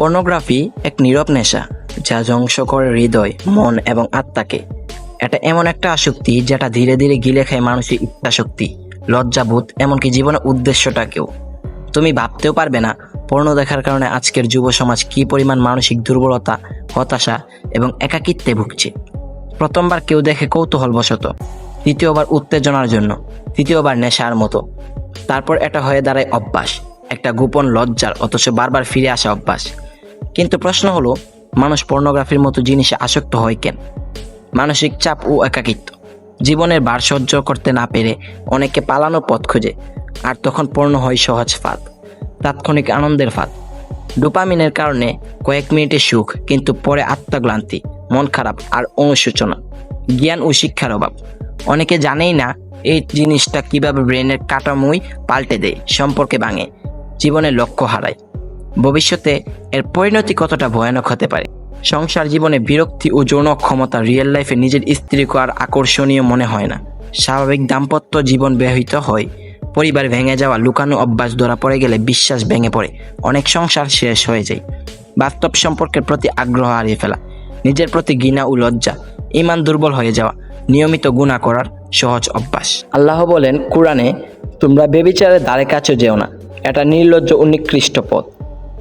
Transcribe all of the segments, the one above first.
Pornography এক নীরব নেশা, যা ধ্বংস করে হৃদয়, মন এবং আত্মাকে। এটা এমন একটা আসক্তি যেটা ধীরে ধীরে গিলে খায় মানুষের ইচ্ছাশক্তি, লজ্জাবোধ, এমনকি জীবনের উদ্দেশ্যটাকেও। তুমি ভাবতেও পারবে না পর্ণ দেখার কারণে আজকের যুব সমাজ কী পরিমাণ মানসিক দুর্বলতা, হতাশা এবং একাকিত্বে ভুগছে। প্রথমবার কেউ দেখে কৌতূহলবশত দ্বিতীয়বার উত্তেজনার জন্য, তৃতীয়বার নেশার মতো। তারপর এটা হয়ে দাঁড়ায় অভ্যাস, একটা গোপন লজ্জার, অথচ বারবার ফিরে আসা অভ্যাস। কিন্তু প্রশ্ন হলো, মানুষ পর্নোগ্রাফির মতো জিনিসে আসক্ত হয় কেন? মানসিক চাপ ও একাকিত্ব। জীবনের ভার সহ্য করতে না পেরে অনেকে পালানো পথ খোঁজে, আর তখন পূর্ণ হয় সহজ ফাঁদ, তাৎক্ষণিক আনন্দের ফাঁদ। ডোপামিনের কারণে কয়েক মিনিটের সুখ, কিন্তু পরে আত্মগ্লান্তি মন খারাপ আর অনুশোচনা, জ্ঞান ও শিক্ষার অভাব। অনেকে জানেই না, এই জিনিসটা কীভাবে ব্রেনের কাটামুই পাল্টে দেয়, সম্পর্কে ভাঙে, জীবনের লক্ষ্য হারায়। ভবিষ্যতে এর পরিণতি কতটা ভয়ানক হতে পারে? সংসার জীবনে বিরক্তি ও যৌন ক্ষমতা রিয়েল লাইফে নিজের স্ত্রীকে আর আকর্ষণীয় মনে হয় না। স্বাভাবিক দাম্পত্য জীবন ব্যাহত হয়। পরিবার ভেঙে যাওয়া, লুকানো অভ্যাস ধরা পড়ে গেলে বিশ্বাস ভেঙে পড়ে। অনেক সংসার শেষ হয়ে যায়। বাস্তব সম্পর্কের প্রতি আগ্রহ হারিয়ে ফেলা, নিজের প্রতি ঘৃণা ও লজ্জা ইমান দুর্বল হয়ে যাওয়া, নিয়মিত গুণা করার সহজ অভ্যাস। আল্লাহ বলেন, কোরআনে তোমরা বেবিচারের দ্বারে কাছে যেও না। এটা নির্লজ্জ ও নিকৃষ্ট পথ।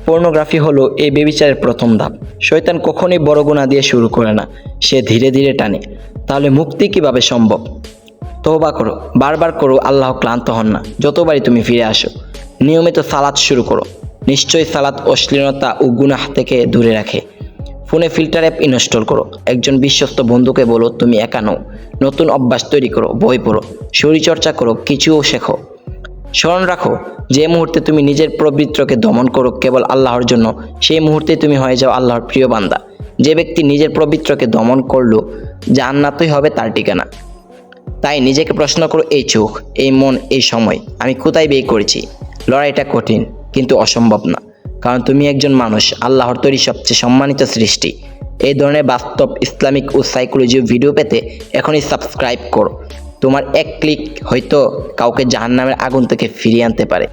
পর্নোগ্রাফি হলো এই বেবিচারের প্রথম ধাপ। শয়তান কখনোই বড় গুণা দিয়ে শুরু করে না, সে ধীরে ধীরে টানে। তাহলে মুক্তি কীভাবে সম্ভব? তওবা করো, বারবার করো, আল্লাহ ক্লান্ত হন না, যতবারই তুমি ফিরে আসো। নিয়মিত সালাত শুরু করো, নিশ্চয়ই সালাত অশ্লীলতা ও গুনাহ থেকে দূরে রাখে। ফোনে ফিল্টার অ্যাপ ইনস্টল করো, একজন বিশ্বস্ত বন্ধুকে বলো, তুমি একা নও, নতুন অভ্যাস তৈরি করো, বই পড়ো, শরীরচর্চা করো, কিছুও শেখো। স্মরণ রাখো, যে মুহূর্তে তুমি নিজের প্রবৃত্তকে দমন করো কেবল আল্লাহর জন্য, সেই মুহূর্তে তুমি হয়ে যাও আল্লাহর প্রিয় বান্দা। যে ব্যক্তি নিজের প্রবৃত্তকে দমন করল, জান্নাতই হবে তার ঠিকানা। তাই নিজেকে প্রশ্ন করো, এই চোখ, এই মন, এই সময়, আমি কোথায় বিয়ে করেছি? লড়াইটা কঠিন, কিন্তু অসম্ভব না। কারণ তুমি একজন মানুষ, আল্লাহর তৈরি সবচেয়ে সম্মানিত সৃষ্টি। এই ধরনের বাস্তব ইসলামিক ও সাইকোলজি ভিডিও পেতে এখনই সাবস্ক্রাইব করো। তোমার এক ক্লিক হয়তো কাউকে জাহান্নামের আগুন থেকে ফিরিয়ে আনতে পারে।